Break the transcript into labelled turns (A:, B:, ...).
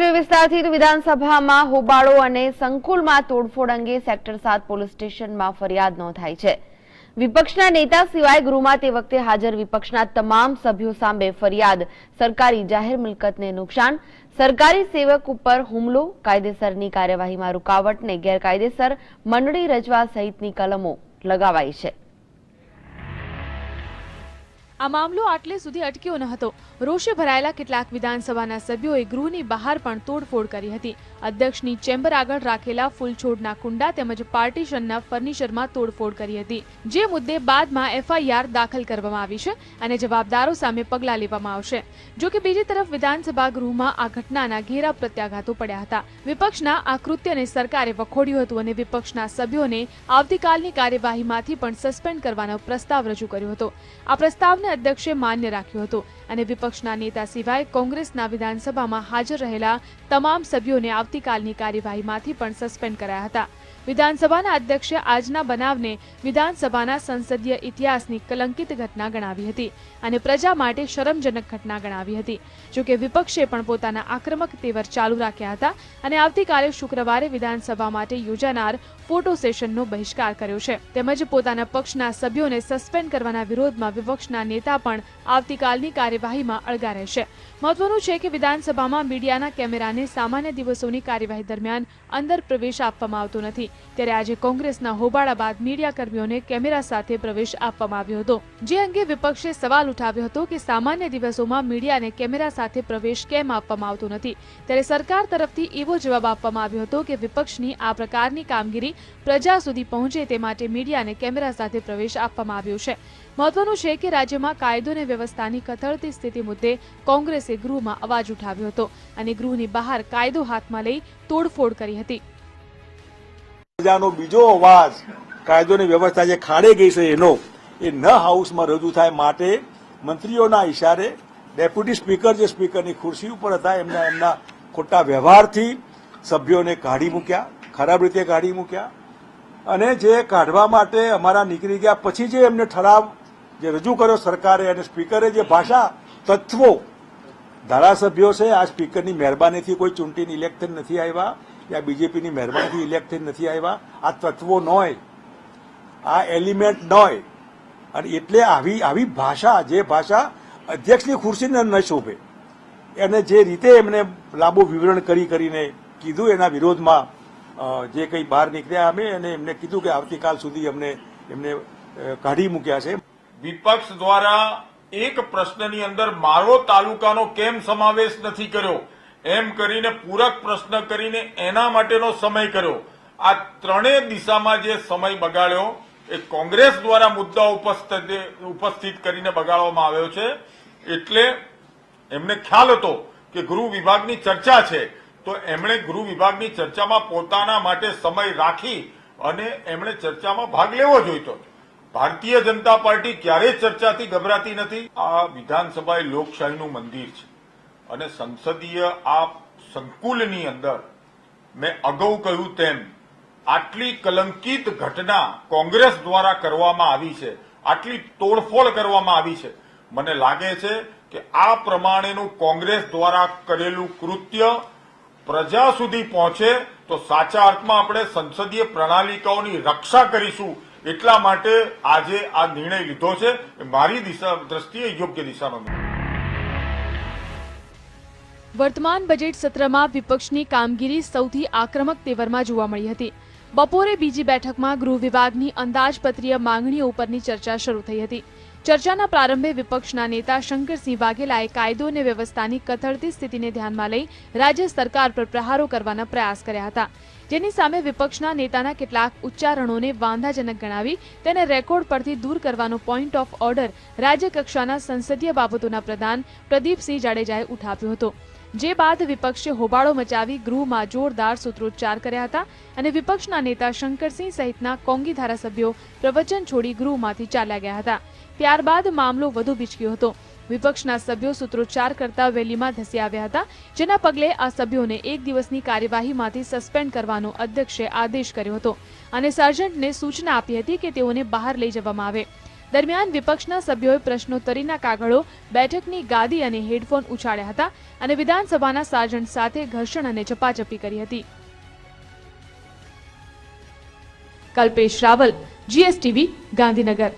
A: જે વિસ્તારથી વિધાનસભામાં હોબાળો અને સંકુલમાં તોડફોડ અંગે સેક્ટર સાત પોલીસ સ્ટેશનમાં ફરિયાદ નોંધાઈ છે. વિપક્ષના નેતા સિવાય ગૃહમાં તે વખતે હાજર વિપક્ષના તમામ સભ્યો સામે ફરિયાદ. સરકારી જાહેર મિલકતને નુકસાન. સરકારી સેવક ઉપર હુમલો. કાયદેસરની કાર્યવાહીમાં રૂકાવટને ગેરકાયદેસર. મંડળી રચવા સહિતની કલમો લગાવાઈ છે.
B: આ મામલો આટલે સુધી અટક્યો ન હતો. રોષે ભરાયેલા કેટલાક વિધાનસભાના સભ્યોએ ગૃહની બહાર પણ તોડફોડ કરી હતી. અધ્યક્ષની ચેમ્બર આગળ રાખેલા ફૂલછોડના કુંડા તેમજ પાર્ટીશનના ફર્નિચરમાં તોડફોડ કરી હતી. જે મુદ્દે બાદમાં એફઆઈઆર દાખલ કરવામાં આવી છે અને જવાબદારો સામે પગલાં લેવામાં આવશે. જો કે બીજી તરફ વિધાનસભા ગૃહમાં આ ઘટનાના ઘેરા પ્રત્યાઘાતો પડ્યા હતા. વિપક્ષના આ કૃત્યને સરકારે વખોડ્યું હતું અને વિપક્ષના સભ્યોને આવતીકાલની કાર્યવાહીમાંથી પણ સસ્પેન્ડ કરવાનો પ્રસ્તાવ રજૂ કર્યો હતો. આ પ્રસ્તાવને અધ્યક્ષે માન્ય રાખ્યું હતું અને વિપક્ષના નેતા સિવાય કોંગ્રેસના વિધાનસભામાં હાજર રહેલા તમામ સભ્યોને આવતીકાલની કાર્યવાહીમાંથી પણ સસ્પેન્ડ કરાયા હતા. વિધાનસભાના અધ્યક્ષે આજના બનાવને વિધાનસભાના સંસદીય ઇતિહાસની કલંકિત ઘટના ગણાવી હતી અને પ્રજા માટે શરમજનક ઘટના ગણાવી હતી. જોકે વિપક્ષે પણ પોતાના આક્રમક તેવર ચાલુ રાખ્યા હતા અને આવતીકાલે શુક્રવારે વિધાનસભા માટે યોજાનાર ફોટો સેશનનો બહિષ્કાર કર્યો છે. તેમજ પોતાના પક્ષના સભ્યોને સસ્પેન્ડ કરવાના વિરોધમાં વિપક્ષના નેતા પણ આવતીકાલની કાર્યવાહીમાં અળગા રહેશે. મહત્વનું છે કે વિધાનસભામાં મીડિયાના કેમેરાને સામાન્ય દિવસોની કાર્યવાહી દરમિયાન અંદર પ્રવેશ આપવામાં આવતો નથી. ત્યારે આજે કોંગ્રેસના હોબાળા બાદ મીડિયાકર્મીઓને કેમેરા સાથે પ્રવેશ આપવામાં આવ્યો હતો. જે અંગે વિપક્ષે સવાલ ઉઠાવ્યો હતો કે સામાન્ય દિવસોમાં મીડિયાને કેમેરા સાથે પ્રવેશ કેમ આપવામાં આવતો નથી? ત્યારે સરકાર તરફથી એવો જવાબ આપવામાં આવ્યો હતો કે વિપક્ષની આ પ્રકારની કામગીરી પ્રજા સુધી પહોંચે તે માટે મીડિયાને કેમેરા સાથે પ્રવેશ આપવામાં આવ્યો છે. મહત્વનું છે કે રાજ્યમાં કાયદો અને વ્યવસ્થાની કથળતી સ્થિતિ મુદ્દે કોંગ્રેસે ગૃહમાં અવાજ ઉઠાવ્યો હતો અને ગૃહની બહાર કાયદો હાથમાં લઈ તોડફોડ કરી હતી.
C: પ્રજાનો બીજો અવાજ કાયદોની વ્યવસ્થા જે ખાડે ગઈ છે એનો, એ ન હાઉસમાં રજૂ થાય માટે મંત્રીઓના ઇશારે ડેપ્યુટી સ્પીકર જે સ્પીકરની ખુરશી ઉપર હતા, એમના એમના ખોટા વ્યવહારથી સભ્યોને કાઢી મૂક્યા, ખરાબ રીતે કાઢી મૂક્યા. અને જે કાઢવા માટે અમારા નીકળી ગયા પછી જે એમને ઠરાવ જે રજૂ કર્યો સરકારે અને સ્પીકરે જે ભાષા તત્વો, ધારાસભ્યો છે, આ સ્પીકરની મહેરબાનીથી કોઈ ચૂંટીને ઇલેક્શન નથી આવ્યા. યા બીજેપીની મહેરબાનીથી ઇલેક્શન નથી આવ્યા. આ તત્વો ન હોય આ એલિમેન્ટ ન હોય અને એટલે આવી આવી ભાષા, જે ભાષા અધ્યક્ષની ખુરશીને ન શોભે. એને જે રીતે એમને લાંબુ વિવરણ કરી, કરીને કીધું, એના વિરોધમાં જે કંઈ બહાર નીકળ્યા અમે, અને એમને કીધું કે આવતીકાલ સુધી અમને, એમને કાઢી મૂક્યા છે.
D: વિપક્ષ દ્વારા એક પ્રશ્નની અંદર મારો તાલુકાનો કેમ સમાવેશ નથી કર્યો? એમ કરીને પૂરક પ્રશ્ન કરીને એના માટેનો સમય કર્યો. આ ત્રણેય દિશામાં જે સમય બગાડ્યો, એ કોંગ્રેસ દ્વારા મુદ્દા ઉપસ્થિત કરીને બગાડવામાં આવ્યો છે. એટલે એમને ખ્યાલ હતો કે ગૃહ વિભાગની ચર્ચા છે. તો એમણે ગૃહ વિભાગની ચર્ચામાં પોતાના માટે સમય રાખી અને એમણે ચર્ચામાં ભાગ લેવો જોઈતો. ભારતીય જનતા પાર્ટી ક્યારેય ચર્ચાથી ગભરાતી નથી. આ વિધાનસભા એ લોકશાહીનું મંદિર છે. અને સંસદીય આ સંકુલની અંદર મેં અગાઉ કહ્યું તેમ, આટલી કલંકિત ઘટના કોંગ્રેસ દ્વારા કરવામાં આવી છે, આટલી તોડફોડ કરવામાં આવી છે. મને લાગે છે કે આ પ્રમાણેનું કોંગ્રેસ દ્વારા કરેલું કૃત્ય પ્રજા સુધી પહોંચે તો સાચા અર્થમાં આપણે સંસદીય પ્રણાલિકાઓની રક્ષા કરીશું. એટલા માટે આજે આ નિર્ણય લીધો છે. મારી દિશા, દ્રષ્ટિએ યોગ્ય દિશાનો
B: વર્તમાન બજેટ સત્રમાં વિપક્ષની કામગીરી સૌથી આક્રમક તેવરમાં જોવા મળી હતી. બપોરે બીજી બેઠકમાં ગૃહ વિભાગની અંદાજપત્રીય માંગણીઓ ઉપરની ચર્ચા શરૂ થઈ હતી. ચર્ચાના પ્રારંભે વિપક્ષના નેતા શંકરસિંહ વાઘેલાએ કાયદો અને વ્યવસ્થાની કથળતી સ્થિતિને ધ્યાનમાં લઈ રાજ્ય સરકાર પર પ્રહારો કરવાના પ્રયાસ કર્યા હતા. જેની સામે વિપક્ષના નેતાના કેટલાક ઉચ્ચારણોને વાંધાજનક ગણાવી તેને રેકોર્ડ પરથી દૂર કરવાનો પોઈન્ટ ઓફ ઓર્ડર રાજ્યકક્ષાના સંસદીય બાબતોના પ્રધાન પ્રદીપસિંહ જાડેજાએ ઉઠાવ્યો હતો. જે બાદ વિપક્ષે હોબાળો મચાવી ગૃહમાં જોરદાર સૂત્રોચ્ચાર કર્યા હતા અને વિપક્ષના નેતા શંકરસિંહ સહિતના કોંગી ધારાસભ્યો પ્રવચન છોડી ગૃહમાંથી ચાલ્યા ગયા હતા. ત્યારબાદ મામલો વધુ બીચક્યો હતો. વિપક્ષના સભ્યો સૂત્રોચ્ચાર કરતા વેલીમાં ધસી આવ્યા હતા, જેના પગલે આ સભ્યોને એક દિવસની કાર્યવાહીમાંથી સસ્પેન્ડ કરવાનો અધ્યક્ષે આદેશ કર્યો હતો અને સર્જન્ટને સૂચના આપી હતી કે તેઓને બહાર લઈ જવામાં આવે. દરમિયાન વિપક્ષના સભ્યોએ પ્રશ્નોત્તરીના કાગળો, બેઠકની ગાદી અને હેડફોન ઉછાળ્યા હતા અને વિધાનસભાના સાર્જન્ટ સાથે ઘર્ષણ અને ચપાચપી કરી હતી. કલ્પેશ રાવલ, જીએસટીવી, ગાંધીનગર.